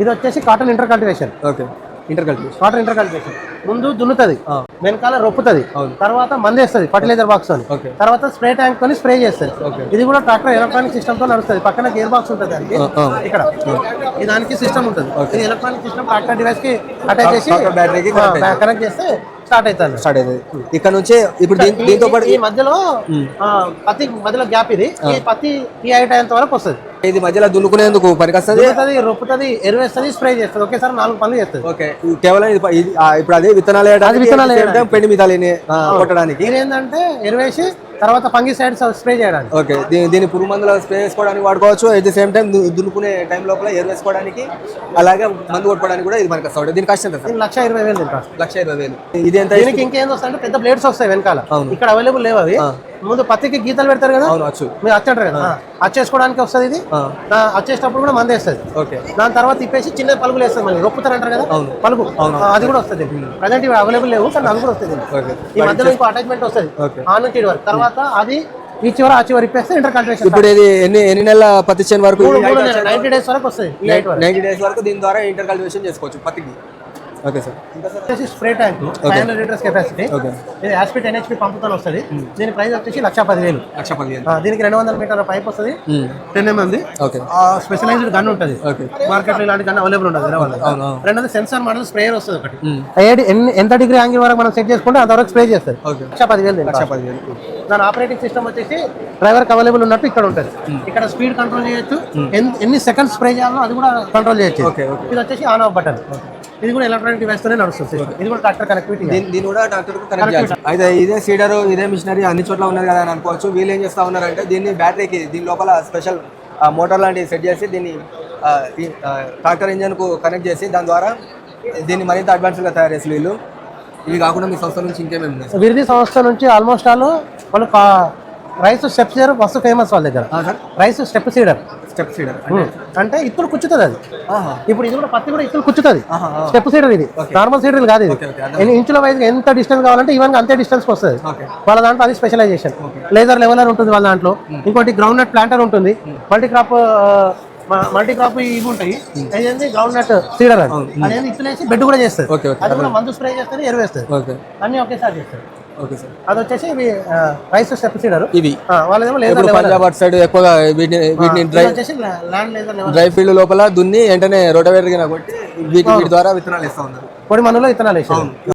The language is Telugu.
ఇది వచ్చేసి cotton inter cultivation okay. Inter cultivation cotton inter cultivation ముందు దున్నుతుంది. వెనకాల రొప్పుతుంది. తర్వాత మందేస్తుంది ఫర్టిలైజర్ బాక్స్ అని తర్వాత స్ప్రే ట్యాంక్ కొని స్ప్రే చేస్తుంది. ఇది కూడా ట్రాక్టర్ ఎలక్ట్రానిక్ సిస్టమ్తో నడుస్తుంది. పక్కన గేర్ బాక్స్ ఉంటుంది దానికి. ఇక్కడ. దానికి సిస్టమ్ ఉంటుంది. ఇది ఎలక్ట్రానిక్ సిస్టమ్ ట్రాక్టర్ డివైస్కి అటాచ్ చేసి బ్యాటరీకి కనెక్ట్ చేస్తే స్టార్ట్ అవుతుంది. స్టార్ట్ అవుతుంది. ఇక్కడ నుంచి ఇప్పుడు దీంతో పాటు ఈ మధ్యలో పత్తి మధ్యలో గ్యాప్ ఇది. ఈ పత్తి ఈ అయ్యేంత వరకు వస్తుంది. ఇది మధ్యలో దున్నుకునేందుకు పనికొస్తుంది? రొప్పుతుంది ఎరువేస్తుంది స్ప్రే చేస్తుంది. ఒకేసారి నాలుగు పనులు చేస్తుంది. ఓకే. కేవలం ఇది ఇప్పుడు అదే విత్తనాలు వేయడానికి విత్తనాలు పెండి మితాలిని ఆ, కొట్టడానికి. ఏంటంటే ఎరువేసి తర్వాత ఫంగి సైడ్స్ స్ప్రే చేయడానికి. ఓకే. దీని పురుగు మందులు స్ప్రే చేసుకోవడానికి వాడుకోవచ్చు. అట్ ది సేమ్ టైం దున్నుకునే టైం లోపల ఎరు వేసుకోవడానికి అలాగే మందు కొట్టుకోవడానికి కూడా ఇది మనకి వస్తుంది దీని సార్? దీని లక్ష ఇరవై వేలు లక్ష ఇరవై వేలు. ఇది ఎంత దీనికి ఇంకేం వస్తాయంటే పెద్ద బ్లేడ్స్ వస్తాయి వెనకాల. అవును. ఇక్కడ అవైలబుల్ లేవు అవి. ముందు పత్తికి గీతలు పెడతారు కదా? అవును మీరు అచ్చంటారు కదా? అచ్చేసుకోవడానికి వస్తుంది ఇది? అచ్చేటప్పుడు కూడా మంది వేస్తుంది. ఓకే. దాని తర్వాత తిప్పేసి చిన్న పలుగులు వేస్తుంది మళ్ళీ. రొప్పుతారు అంటారు కదా? అవును. పలుగు. అది కూడా వస్తుంది. ప్రజెంట్ ఇవి అవైలబుల్ లేవు కానీ అది కూడా వస్తుంది. ఈ మధ్యలో ఇంకో అటాచ్మెంట్ వస్తుంది. ఆ నుంచి వరకు. తర్వాత అది ఈ చివర ఆ చివరి ఇప్పేస్తే ఇంటర్ కల్టివేషన్ ఇప్పుడు ఇది ఎన్ని ఎన్ని నెలల పత్తి చేను వరకు నైన్టీ డేస్ వరకు వస్తుంది. నైన్టీ డేస్ వరకు. దీని ద్వారా ఇంటర్ కల్టివేషన్ చేసుకోవచ్చు పత్తికి. Okay sir. వచ్చేసి spray tank five hundred litres capacity ఇది యాస్పిట్ ఎన్హెచ్పి పంపుతో వస్తుంది. దీని ప్రైస్ వచ్చేసి లక్ష పదివేలు. లక్ష పదివేలు. ఆ, దీనికి రెండు వందల మీటర్ పైప్ వస్తుంది. Ten MM okay specialised gun ఉంటుంది. ఓకే మార్కెట్లో ఇలాంటి గన్ అవైలబుల్ ఉంటుంది. రెండోది సెన్సార్ మోడల్ స్ప్రేయర్ వస్తుంది ఒకటి. మ్మ్. ఏడి ఎంత డిగ్రీ యాంగిల్ వరకు మనం సెట్ చేసుకుంటే అంతవరకు స్ప్రే చేస్తుంది ఓకే లక్ష పదివేలు దీని లక్ష cost. పదివేలు. దాని ఆపరేటింగ్ సిస్టమ్ వచ్చేసి డ్రైవర్కి అవైలబుల్ ఉన్నట్టు ఇక్కడ ఉంటుంది. ఇక్కడ స్పీడ్ కంట్రోల్ చేయొచ్చు. ఎన్- ఎన్ని సెకండ్స్ స్ప్రే చేయాలో అది కూడా కంట్రోల్ చేయొచ్చు. ఇది వచ్చేసి ఆన్ ఆఫ్ బటన్ ఇది కూడా ఎలక్ట్రానిక్ డివైస్ తోనే నడుస్తుంది. ఇది కూడా ట్రాక్టర్ కనెక్టివిటీ దీని దీని కూడా డాక్టర్ కనెక్ట్ చేయాలి. అయితే ఇదే సీడర్ ఇదే మిషనరీ అన్ని చోట్ల ఉన్నది కదా అని అనుకోవచ్చు. వీళ్ళు ఏం చేస్తా ఉన్నారంటే దీన్ని బ్యాటరీకి దీని లోపల స్పెషల్ మోటార్ లాంటివి సెట్ చేసి దీన్ని ట్రాక్టర్ ఇంజన్కు కనెక్ట్ చేసి దాని ద్వారా దీన్ని మరింత అడ్వాన్స్గా తయారు చేసి వీళ్ళు. ఇవి కాకుండా మీ సంస్థ నుంచి ఇంకేమేమి విరిది సంస్థ నుంచి ఆల్మోస్ట్ ఆల్ వాళ్ళు రైస్ స్టెప్ సీడర్ మస్తు ఫేమస్ వాళ్ళ దగ్గర. Rice step seeder. Step seeder. అంటే ఇత్తులు కుచ్చుతుంది అది. ఇప్పుడు ఇది కూడా పత్తి కూడా ఇత్తులు కుచ్చుతుంది. స్టెప్ సీడర్ ఇది. నార్మల్ సీడర్ కాదు ఇది. ఇంచుల వైజ్ ఎంత డిస్టెన్స్ కావాలంటే ఈవెన్ అంతే డిస్టెన్స్ వస్తుంది. వాళ్ళ దాంట్లో అది స్పెషలైజేషన్ లేజర్ లెవెలర్ ఉంటుంది వాళ్ళ దాంట్లో. ఇంకోటి గ్రౌండ్ నట్ ప్లాంటర్ ఉంటుంది. మల్టీ క్రాప్ మల్టీ క్రాప్ ఇవి ఉంటాయి. అదేంటి గ్రౌండ్ నట్ సీడర్ అది. అదేంటి ఇత్తులేసి బెడ్ కూడా చేస్తుంది. అది కూడా మందు స్ప్రే చేస్తుంది ఎరువేస్తుంది. ఓకే. అన్ని ఒకేసారి చేస్తారు ఓకే సార్. అది వచ్చేసి ఇవి రైస్ స్టెప్ సీడర్. ఇవి. వాళ్ళేమో పంజాబ్ అటు సైడ్ ఎక్కువగా వీటిని వీటిని డ్రై వచ్చేసి ల్యాండ్ డ్రై ఫీల్డ్ లోపల దున్ని వెంటనే రోటవేటర్ కొట్టి వీటి వీటి ద్వారా విత్తనాలు ఇస్తా ఉన్నారు. పొడి మనులో ఇత్తనాలు వేసారు